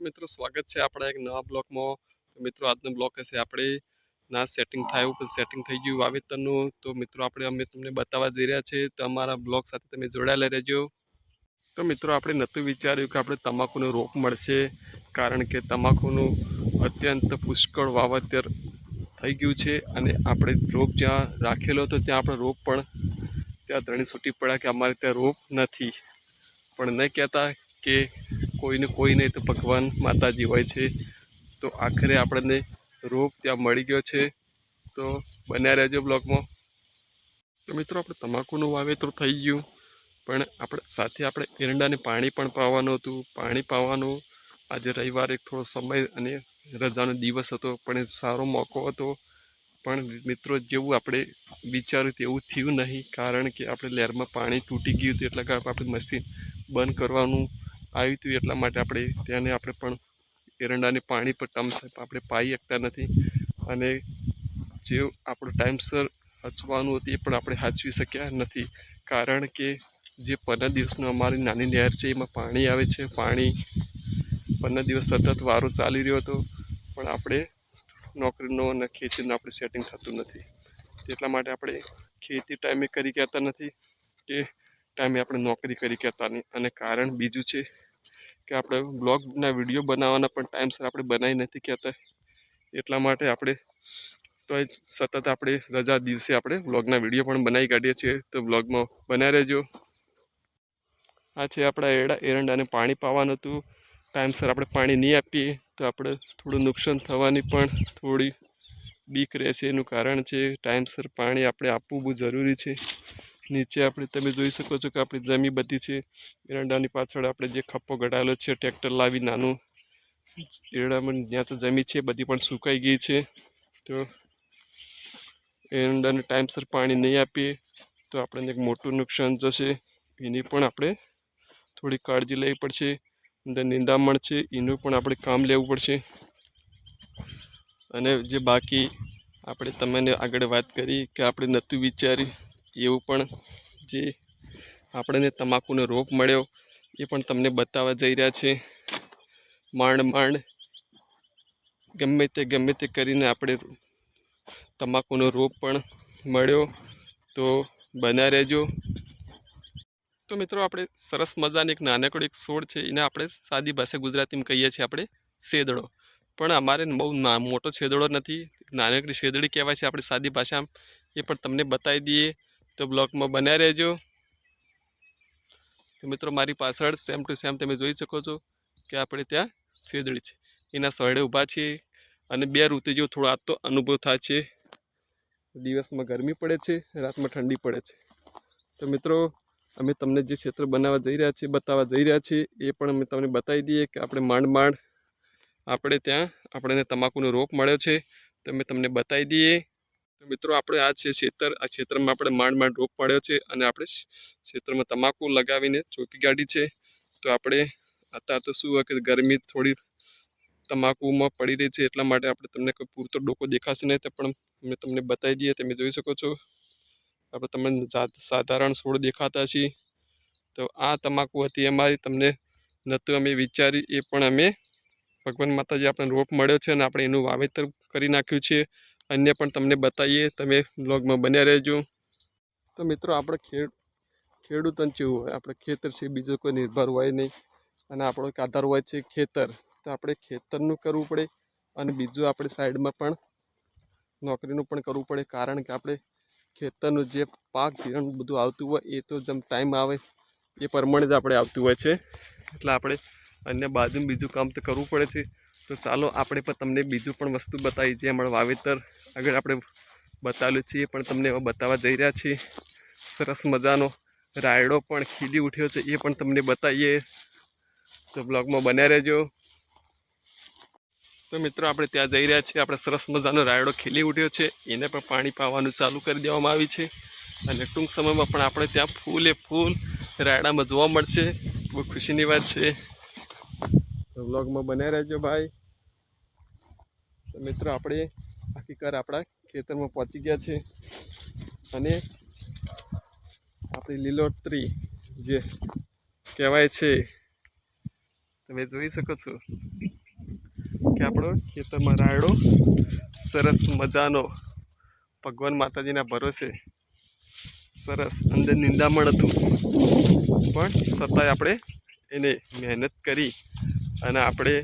મિત્રો સ્વાગત છે આપણા એક નવા બ્લોકમાં. તો મિત્રો, આજનો બ્લોક હશે આપણે ના સેટિંગ થાય એવું સેટિંગ થઈ ગયું વાવેતરનું. તો મિત્રો, આપણે અમે તમને બતાવવા જઈ રહ્યા છીએ તો અમારા બ્લોક સાથે તમે જોડાયેલા રહેજો. તો મિત્રો, આપણે નહોતું વિચાર્યું કે આપણે તમાકુનો રોપ મળશે, કારણ કે તમાકુનું અત્યંત પુષ્કળ વાવેતર થઈ ગયું છે અને આપણે રોપ જ્યાં રાખેલો હતો, ત્યાં આપણે રોપ પણ ત્યાં ધણી છૂટી પડ્યા કે અમારે ત્યાં રોપ નથી. પણ નહીં કહેતા કે કોઈને કોઈ નહીં તો ભગવાન માતાજી હોય છે. તો આખરે આપણને રોપ ત્યાં મળી ગયો છે. તો બન્યા રહેજો બ્લોગમાં. તો મિત્રો, આપણે તમાકુનું વાવેતર થઈ ગયું. પણ આપણે સાથે આપણે એરંડાને પાણી પણ પાવાનું હતું. પાણી પાવાનું આજે રવિવારે થોડો સમય અને રજાનો દિવસ હતો, પણ એ સારો મોકો હતો. પણ મિત્રો, જેવું આપણે વિચાર્યું તેવું થયું નહીં. કારણ કે આપણે લહેરમાં પાણી તૂટી ગયું હતું, એટલે આપણે મશીન બંધ કરવાનું આવ્યું હતું એટલા માટે આપણે ત્યાંને આપણે પણ એરંડાને પાણી પર ટમસે આપણે પાઈ શકતા નથી. અને જે આપણું ટાઈમસર હચવાનું હતું એ પણ આપણે હાચવી શક્યા નથી. કારણ કે જે પંદર દિવસનું અમારી નાની નહેર છે, એમાં પાણી આવે છે, પાણી પંદર દિવસ સતત વારો ચાલી રહ્યો હતો, પણ આપણે નોકરીનો અને ખેતીનું આપણે સેટિંગ થતું નથી. એટલા માટે આપણે ખેતી ટાઈમે કરી કહેતા નથી કે ટાઈમે આપણે નોકરી કરી કહેતા નહીં. અને કારણ બીજું છે કે આપણે બ્લોગના વીડિયો બનાવવાના પણ ટાઈમસર આપણે બનાવી નથી કહેતા. એટલા માટે આપણે તો સતત આપણે રજા દિવસે આપણે બ્લોગના વીડિયો પણ બનાવી કાઢીએ છીએ. તો બ્લોગમાં બન્યા રહેજો. આ છે આપણા એરડા એરંડાને પાણી પાવાનું હતું. ટાઈમસર આપણે પાણી નહીં આપીએ તો આપણે થોડું નુકસાન થવાની પણ થોડી બીક રહેશે એનું કારણ છે. ટાઈમસર પાણી આપણે આપવું બહુ જરૂરી છે. નીચે આપણે તમે જોઈ શકો છો કે આપણી જમી બધી છે. એરંડાની પાછળ આપણે જે ખપ્પો ગડાયેલો છે, ટ્રેક્ટર લાવી નાનું. એરંડામાં જ્યાં તો જમી છે, બધી પણ સુકાઈ ગઈ છે. તો એરંડાને ટાઈમસર પાણી નહીં આપીએ, તો આપણને એક મોટું નુકસાન જશે. એની પણ આપણે થોડી કાળજી લેવી પડશે. અંદર નિંદામણ છે, એનું પણ આપણે કામ લેવું પડશે. અને જે બાકી આપણે તમને આગળ વાત કરી કે આપણે નહોતું વિચારી એવું પણ જે આપણને તમાકુનો રોપ મળ્યો, એ પણ તમને બતાવવા જઈ રહ્યા છે. માંડ માંડ ગમે તે ગમે તે કરીને આપણે તમાકુનો રોપ પણ મળ્યો. તો બના રહેજો. તો મિત્રો, આપણે સરસ મજાની એક નાનકડો એક છોડ છે, એને આપણે સાદી ભાષા ગુજરાતીમાં કહીએ છીએ આપણે શેદડો. પણ અમારે બહુ મોટો છેદડો નથી. નાનકડી શેદડી કહેવાય છે આપણી સાદી ભાષામાં. એ પણ તમને બતાવી દઈએ. તો બ્લોકમાં બન્યા રહેજો. તો મિત્રો, મારી પાછળ સેમ ટુ સેમ તમે જોઈ શકો છો કે આપણે ત્યાં શેદળી છે. એના સળે ઊભા છીએ અને બે ઋતુ જેવો થોડો આજ તો અનુભવ થાય છે. દિવસમાં ગરમી પડે છે, રાતમાં ઠંડી પડે છે. તો મિત્રો, અમે તમને જે ક્ષેત્ર બનાવવા જઈ રહ્યા છીએ, બતાવવા જઈ રહ્યા છીએ, એ પણ અમે તમને બતાવી દઈએ કે આપણે માંડ માંડ આપણે ત્યાં આપણને તમાકુનો રોપ મળ્યો છે. તો અમે તમને બતાવી દઈએ તો મિત્રો, આપણે આ છે ખેતર આ ક્ષેત્રમાં આપણે માંડ માંડ રોપ મળ્યો છે અને આપણે ક્ષેત્રમાં તમાકુ લગાવીને ચોપી કાઢી છે. તો આપણે અત્યારે તો શું હોય કે ગરમી થોડી તમાકુમાં પડી રહી છે એટલા માટે આપણે તમને કોઈ પૂરતો ડોકો દેખાશે નહીં પણ અમે તમને બતાવી દઈએ. તમે જોઈ શકો છો. આપણે તમને સાધારણ છોડ દેખાતા છીએ. તો આ તમાકુ હતી અમારી. તમને નહોતું અમે વિચારી, એ પણ અમે ભગવાન માતાજી આપણે રોપ મળ્યો છે અને આપણે એનું વાવેતર કરી નાખ્યું છે. અન્ય પણ તમને બતાવીએ. તમે બ્લોગમાં બન્યા રહેજો. તો મિત્રો, આપણે ખેડ, ખેડૂતોને જેવું હોય? આપણે ખેતર છે, બીજો કોઈ નિર્ભર હોય નહીં. અને આપણો એક આધાર હોય છે ખેતર. તો આપણે ખેતરનું કરવું પડે અને બીજું આપણે સાઈડમાં પણ નોકરીનું પણ કરવું પડે. કારણ કે આપણે ખેતરનું જે પાક, ધિરાણ બધું આવતું હોય, એ તો જેમ ટાઈમ આવે, એ પ્રમાણે જ આપણે આવતું હોય છે. એટલે આપણે અન્ય બાજુ બીજું કામ તો કરવું પડે છે. તો ચાલો આપણે પણ તમને બીજું પણ વસ્તુ બતાવી જે હમણાં વાવેતર આગળ આપણે બતાવેલું છીએ પણ તમને હવે બતાવવા જઈ રહ્યા છીએ. સરસ મજાનો રાયડો પણ ખીલી ઉઠ્યો છે, એ પણ તમને બતાવીએ. તો બ્લોગમાં બન્યા રહેજો. તો મિત્રો આપણે ત્યાં જઈ રહ્યા છીએ. આપણે સરસ મજાનો રાયડો ખીલી ઉઠ્યો છે. એને પણ પાણી પાવાનું ચાલુ કરી દેવામાં આવી છે. અને ટૂંક સમયમાં પણ આપણે ત્યાં ફૂલે ફૂલ રાયડામાં જોવા મળશે. બહુ ખુશીની વાત છે. તો બ્લોગમાં બન્યા રહેજો ભાઈ. તો મિત્રો, આપણે આખીકાર આપણા ખેતરમાં પહોંચી ગયા છે. અને આપણી લીલોતરી જે કહેવાય છે, તમે જોઈ શકો છો કે આપણો ખેતરમાં રાયડો સરસ મજાનો ભગવાન માતાજીના ભરોસે સરસ અંદર નિંદામણ હતું. પણ છતાંય આપણે એને મહેનત કરી અને આપણે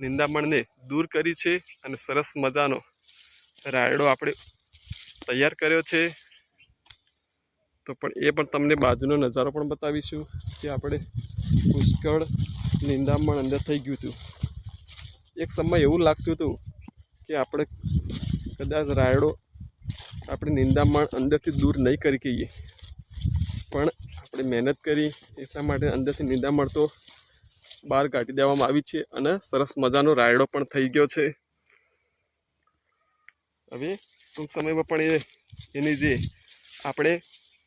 નિંદામણને દૂર કરી છે અને સરસ મજાનો રાયડો આપણે તૈયાર કર્યો છે. તો પણ એ પણ તમને બાજુનો નજારો પણ બતાવીશું કે આપણે પુષ્કળ નિંદામણ અંદર થઈ ગયું હતું. એક સમય એવું લાગતું હતું કે આપણે કદાચ રાયડો આપણે નિંદામણ અંદરથી દૂર નહીં કરી કહીએ. પણ આપણે મહેનત કરી એટલા માટે અંદરથી નિંદામણ તો બહાર કાઢી દેવામાં આવી છે અને સરસ મજાનો રાયડો પણ થઈ ગયો છે. હવે ટૂંક સમયમાં પણ એ, એની જે આપણે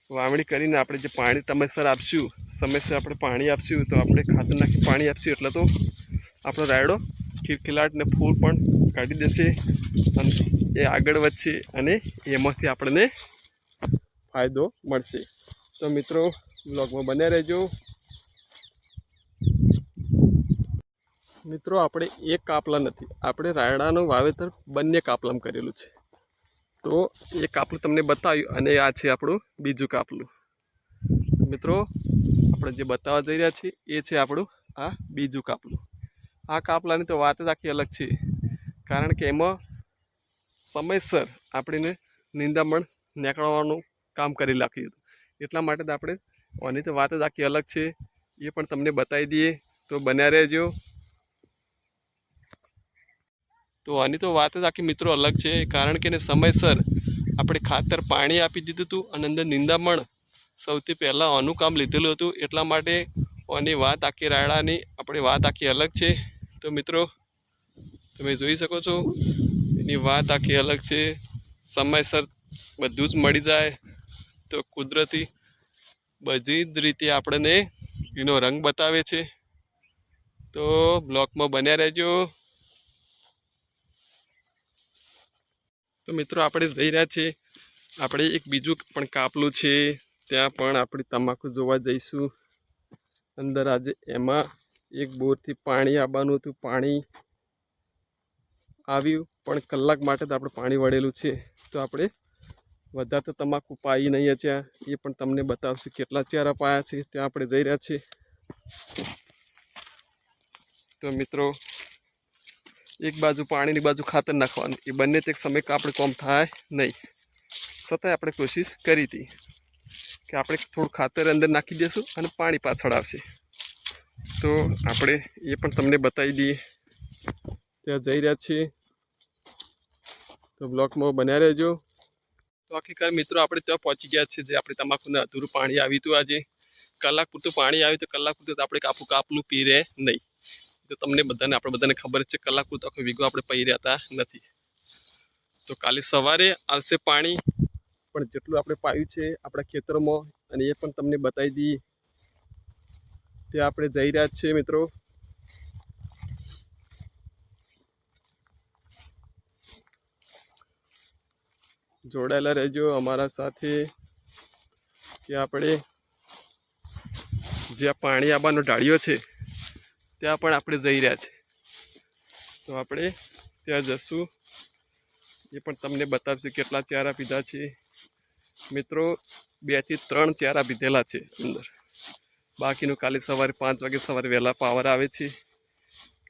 વાવણી કરીને આપણે જે પાણી સમયસર આપશું, સમયસર આપણે પાણી આપશું, તો આપણે ખાતર નાખી પાણી આપશું, એટલે તો આપણો રાયડો ખીલખીલાટને ફૂલ પણ કાઢી દેશે અને એ આગળ વધશે અને એમાંથી આપણને ફાયદો મળશે. તો મિત્રો બ્લોગમાં બન્યા રહેજો. મિત્રો, આપણે એક કાપલા નથી. આપણે રાયડાનું વાવેતર બંને કાપલામાં કરેલું છે. તો એ કાપલું તમને બતાવ્યું અને આ છે આપણું બીજું કાપલું. મિત્રો, આપણે જે બતાવવા જઈ રહ્યા છીએ, એ છે આપણું આ બીજું કાપલું. આ કાપલાની તો વાત જ આખી અલગ છે, કારણ કે એમાં સમયસર આપણને નિંદામણ નીકળવાનું કામ કરી નાખ્યું હતું. એટલા માટે આપણે, આની તો વાત જ આખી અલગ છે. એ પણ તમને બતાવી દઈએ. તો બન્યા રહેજો. તો આની તો વાત જ આખી મિત્રો અલગ છે, કારણ કે એને સમયસર આપણે ખાતર પાણી આપી દીધું હતું અને અંદર નિંદામણ સૌથી પહેલાં આનું કામ લીધેલું હતું. એટલા માટે આની વાત આખી રાયડાની, આપણી વાત આખી અલગ છે. તો મિત્રો, તમે જોઈ શકો છો, એની વાત આખી અલગ છે. સમયસર બધું જ મળી જાય. તો કુદરતી બધી જ રીતે આપણને એનો રંગ બતાવે છે. તો બ્લોકમાં બન્યા રહેજો. તો મિત્રો આપણે જઈ રહ્યા છીએ. આપણે એક બીજું પણ કાપલું છે. ત્યાં પણ આપણે તમાકુ જોવા જઈશું. અંદર આજે એમાં એક બોરથી પાણી આવવાનું હતું. પાણી આવ્યું, પણ કલાક માટે તો આપણે પાણી વળેલું છે. તો આપણે વધારે તો તમાકુ પાઈ નહીં ત્યાં એ પણ તમને બતાવશું કેટલા ચારા પાયા છે. ત્યાં આપણે જઈ રહ્યા છીએ. તો મિત્રો એક બાજુ પાણીની બાજુ ખાતર નાખવાનું. એ બંને તે સમય આપણે કોમ થાય નહીં. છતાંય આપણે કોશિશ કરી હતી કે આપણે થોડું ખાતર અંદર નાખી દઈશું અને પાણી પાછળ આવશે. તો આપણે એ પણ તમને બતાવી દઈએ. ત્યાં જઈ રહ્યા છીએ. તો બ્લોકમાં બન્યા રહેજો. તો આખીકાર મિત્રો આપણે ત્યાં પહોંચી ગયા છે જે આપણે તમાકુને અધૂરું પાણી આવ્યું હતું આજે. કલાક પૂરતું પાણી આવ્યું તો કલાક પૂરતું આપણે કાપું કાપલું પી રહે નહીં. તો તમને બધાને, આપણે બધાને ખબર છે, કલાક તો આખો વીઘો આપણે પી રહેતા નથી. તો કાલે સવારે આવશે પાણી, પણ જેટલું આપણે પાયું છે આપણા ખેતરમાં, અને એ પણ તમને બતાવી દઈએ તે આપણે જઈ રહ્યા છીએ મિત્રો. જોડાયેલા રહેજો અમારા સાથે, કે આપણે જ્યાં પાણી આવવાનો ઢાળિયો છે ત્યાં પણ આપણે જઈ રહ્યા છે. તો આપણે ત્યાં જશું. એ પણ તમને બતાવશે કેટલા ચારા પીધા છે. મિત્રો, બેથી ત્રણ ચારા પીધેલા છે અંદર. બાકીનું કાલે સવારે પાંચ વાગે સવારે વહેલા પાવર આવે છે.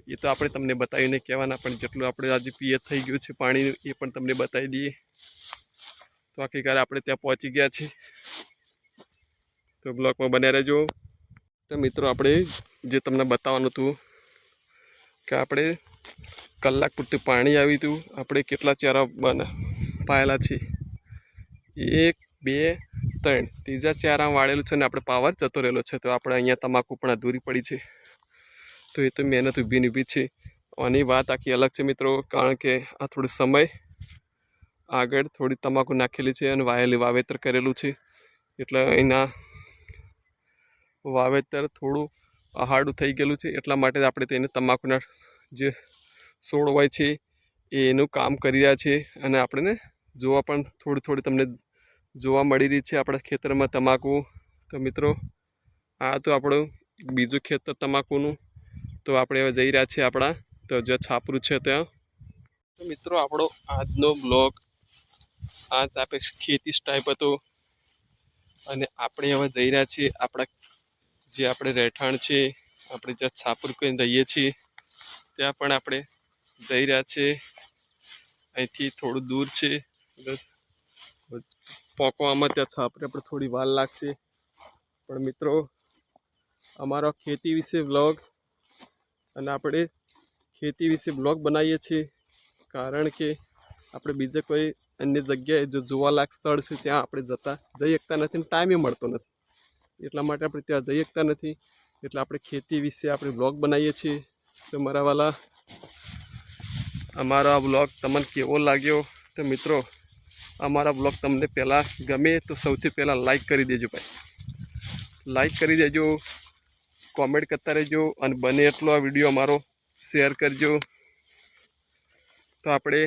એ તો આપણે તમને બતાવીને કહેવાના, પણ જેટલું આપણે આજે પીએ થઈ ગયું છે પાણીનું, એ પણ તમને બતાવી દઈએ. તો આખીકાર આપણે ત્યાં પહોંચી ગયા છે. તો બ્લોકમાં બન્યા રહેજો. તો મિત્રો, આપણે જે તમને બતાવવાનું હતું, કે આપણે કલાક પૂરતું પાણી આવ્યું હતું. આપણે કેટલા ચારા બના, પાયેલા છે એક, બે, ત્રણ. ત્રીજા ચારા વાળેલું છે ને આપણે પાવર જતો રહેલો છે. તો આપણે અહીંયા તમાકુ પણ અધૂરી પડી છે. તો એ તો મહેનત ઊભી ઊભી છે. આની વાત આખી અલગ છે મિત્રો, કારણ કે આ થોડો સમય આગળ થોડી તમાકુ નાખેલી છે અને વાયેલી વાવેતર કરેલું છે. એટલે એના વાવેતર થોડું આહાડું થઈ ગયેલું છે. એટલા માટે આપણે તેને તમાકુના જે છોડ હોય છે, એ એનું કામ કરી રહ્યા છે. અને આપણને જોવા પણ થોડી થોડી તમને જોવા મળી રહી છે આપણા ખેતરમાં તમાકુ. તો મિત્રો, આ તો આપણું બીજું ખેતર તમાકુનું. તો આપણે હવે જઈ રહ્યા છીએ આપણા, તો જે છાપરું છે ત્યાં. તો મિત્રો, આપણો આજનો બ્લોગ આજ આપે ખેતી સ્ટાઈપ હતો. અને આપણે હવે જઈ રહ્યા છીએ આપણા જે આપણે રહેઠાણ છે, આપણે જ્યાં છાપુર કરીને રહીએ છીએ, ત્યાં પણ આપણે જઈ રહ્યા છીએ અહીંથી થોડું દૂર છે. પોકવામાં ત્યાં છાપરે આપણે થોડી વાર લાગશે. પણ મિત્રો, અમારો ખેતી વિશે વ્લોગ અને આપણે ખેતી વિશે બ્લોગ બનાવીએ છીએ, કારણ કે આપણે બીજે કોઈ અન્ય જગ્યાએ જો જોવાલાયક સ્થળ છે, ત્યાં આપણે જતા જઈ શકતા નથી ને ટાઈમે મળતો નથી. એટલા માટે આપણે ત્યાં જઈ શકતા નથી. એટલે આપણે ખેતી વિશે આપણે બ્લોગ બનાવીએ છીએ. તો મારા વાલા, અમારો આ બ્લોગ તમને કેવો લાગ્યો? તો મિત્રો, અમારા બ્લોગ તમને પહેલાં ગમે તો સૌથી પહેલાં લાઈક કરી દેજો ભાઈ. લાઈક કરી દેજો કોમેન્ટ કરતા રહેજો અને બને એટલો આ વીડિયો અમારો શેર કરજો. તો આપણે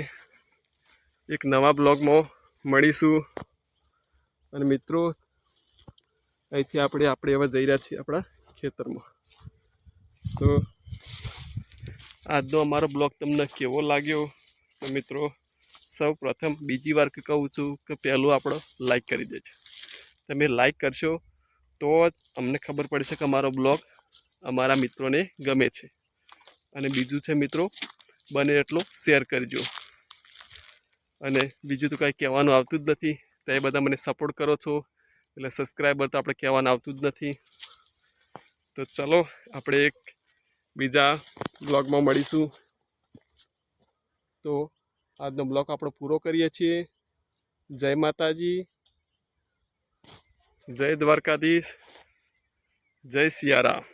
એક નવા બ્લોગમાં મળીશું. અને મિત્રો અહીંથી આપણે આપણે હવે જઈ રહ્યા છીએ આપણા ખેતરમાં. તો આજનો અમારો બ્લોગ તમને કેવો લાગ્યો? તો મિત્રો, સૌ પ્રથમ બીજી વાર કહું છું કે પહેલું આપણો લાઈક કરી દેજો. તમે લાઈક કરશો તો જ અમને ખબર પડશે કે અમારો બ્લોગ અમારા મિત્રોને ગમે છે. અને બીજું છે મિત્રો, બને એટલો શેર કરજો. અને બીજું તો કાંઈ કહેવાનું આવતું જ નથી. તો એ બધા મને સપોર્ટ કરો છો. એટલે સબસ્ક્રાઈબર તો આપણે કહેવાનું આવતું જ નથી. તો ચલો, આપણે એક બીજા બ્લોગમાં મળીશું. તો આજનો બ્લોગ આપણો પૂરો કરીએ છીએ. જય માતાજી. જય દ્વારકાધીશ. જય સિયારામ.